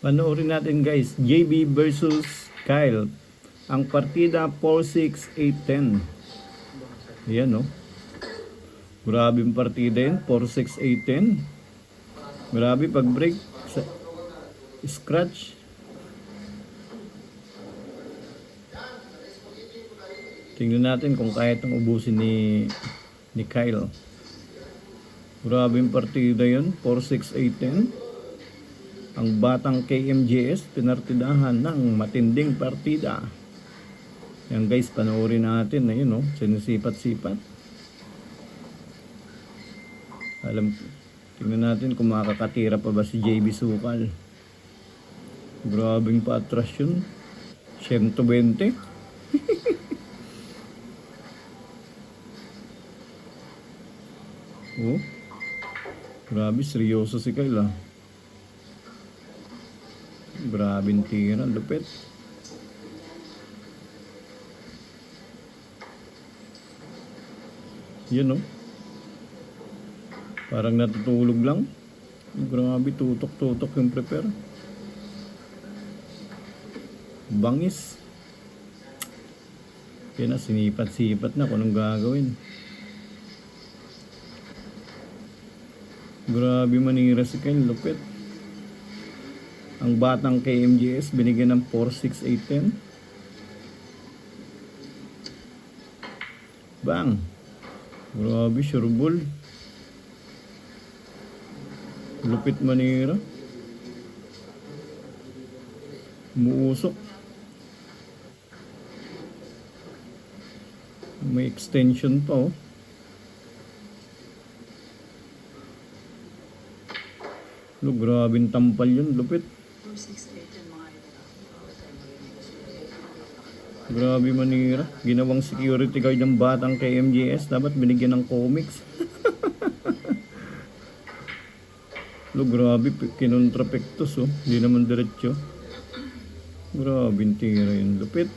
Panoorin natin guys, JB versus Kyle. Ang partida 4-6-8-10. Yan no. Grabe yung partida yun, 4-6-8-10. Grabe pag break scratch. Tingnan natin kung kaya itong ubusin ni ni Kyle. Grabe yung partida yun, 4-6-8-10. Ang batang KMJS pinartidahan ng matinding partida. Yan guys, panoorin natin na yun, oh, sinisipat-sipat. Alam, tingnan natin kung makakatira pa ba si JB Sukal. Grabing patras yun. 120. oh. Grabe, seryoso si Kyle ah. Grabing tira, lupit. Yan oh. Parang natutulog lang. Grabe, tutok-tutok yung prepare. Bangis. Yan na, sinipat-sipat na kung anong gagawin. Grabe manira si Ken, lupit. Ang batang KMGS binigyan ng 46810. Bang! Grabe, sure ball. Lupit manira. Muusok. May extension pa oh. Lo, grabing tampal yun, lupit. 468 yung mga ito. Grabe manira. Ginawang security guard ng batang kay MJS. Dapat binigyan ng comics. Lo, grabe. Kinontrapektos, oh. Hindi naman diretso. Grabe, tira yun. Lupit.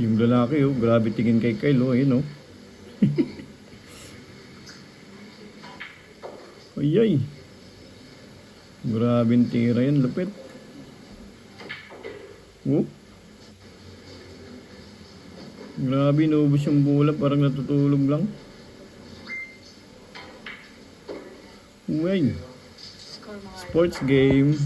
Yung lalaki, oh. Grabe tingin kay Kyle, oh. Ayun, oh. Ayay. Grabe tira yan. Lupit. Oh. Grabe, naubos yung bola. Parang natutulog lang. Mga sports game.